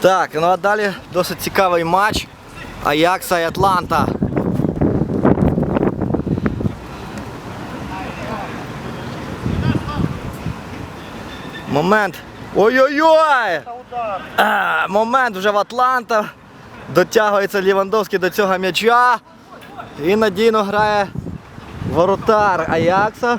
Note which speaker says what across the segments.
Speaker 1: Так, ну а далі досить цікавий матч. Аякса і Атланта. Момент. Ой-ой-ой! Момент вже в Атланта. Дотягується Лівандовський до цього м'яча. І надійно грає воротар Аякса.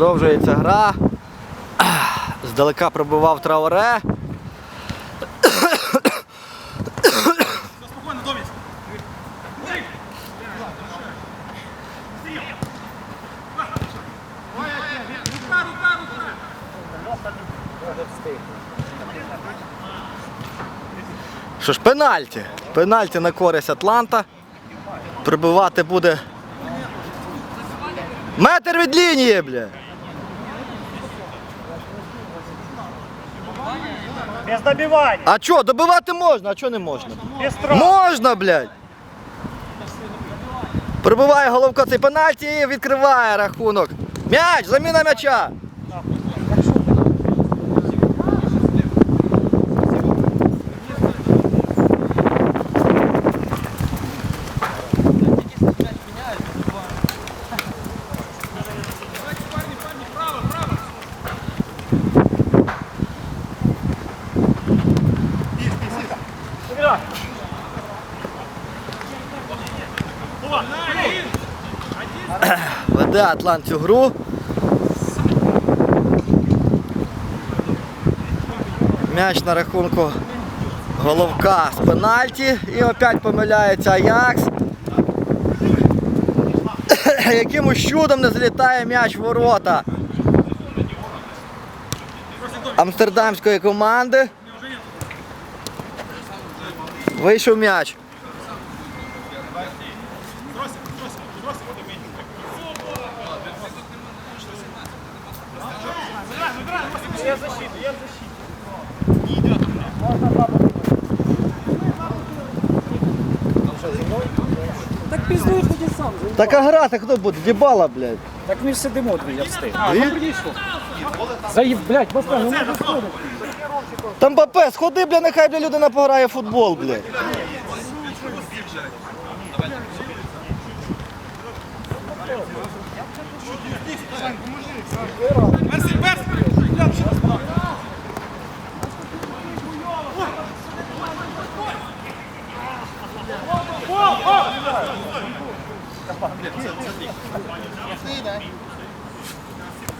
Speaker 1: Продовжується гра. Здалека пробивав траоре. Що ж, пенальті. Пенальті на користь Атланта. Прибивати буде. Метр від лінії, бля.
Speaker 2: Без добивания,
Speaker 1: А чо, добивати можна, а чо не можна?
Speaker 2: без травм.
Speaker 1: Можна, блядь. Прибиває головка цей пенальті і відкриває рахунок. М'яч, заміна м'яча. Веде Атлант цю гру. М'яч на рахунку головка з пенальті. І опять помиляється Аякс. Якимось чудом не злітає м'яч в ворота. Амстердамської команди. Вийшов м'яч.
Speaker 3: Так піздуй тоді сам.
Speaker 1: Так а грати хто буде? Дібала, блядь.
Speaker 3: Так ми ж сидимо дві, я встиг.
Speaker 1: Він?
Speaker 3: Заїб, блядь, баста, не можу сходити.
Speaker 1: Там БП, сходи, бля, нехай бля, людина пограє в футбол,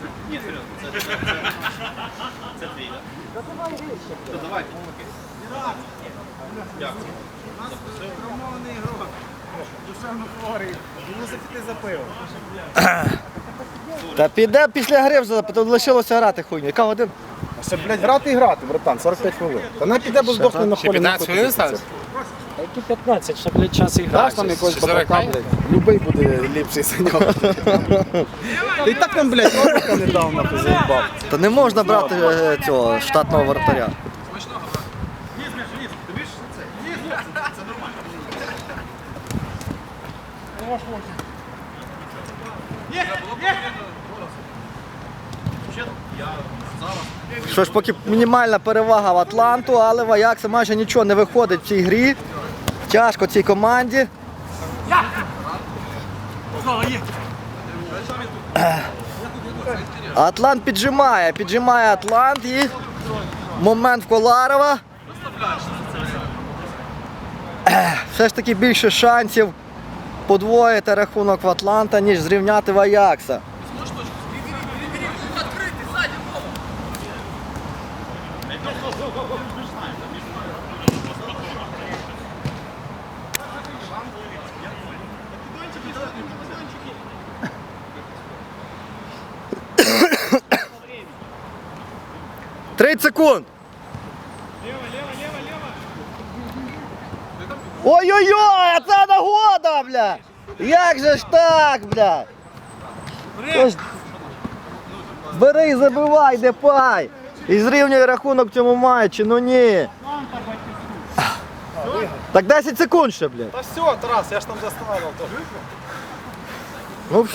Speaker 1: блядь.
Speaker 4: Персик, персик.
Speaker 1: Та піде після гри вже, то лишилося грати хуйню. Яка година?
Speaker 5: Ще, блядь, грати і грати, братан, 45 хвилин. Та не піде, бо здохне на полі.
Speaker 6: 15 хвилин сталося?
Speaker 3: А 15, ще, блядь, час і грати.
Speaker 5: там якогось
Speaker 6: Чи
Speaker 5: блядь. Любий буде ліпший за нього. Та і так нам, блядь, робика недавно заїбав.
Speaker 1: Та не можна брати е, цього штатного воротаря. Що ж, поки мінімальна перевага в Атланту, але в Аякса майже нічого не виходить в цій грі. Тяжко цій команді. Атлант піджимає, піджимає Атлант і момент в Коларова. Все ж таки більше шансів подвоїти рахунок в Атланта, ніж зрівняти в Аякса. секунд. Ой-ой-ой, а це нагода, бля! Як же ж так, бля? Тож, Бери і забивай, Депай! І зрівнюй рахунок в цьому матчі, ну ні. Так 10 секунд ще, блядь.
Speaker 4: Та все, Тарас, я ж там застанавливав теж.
Speaker 1: Ну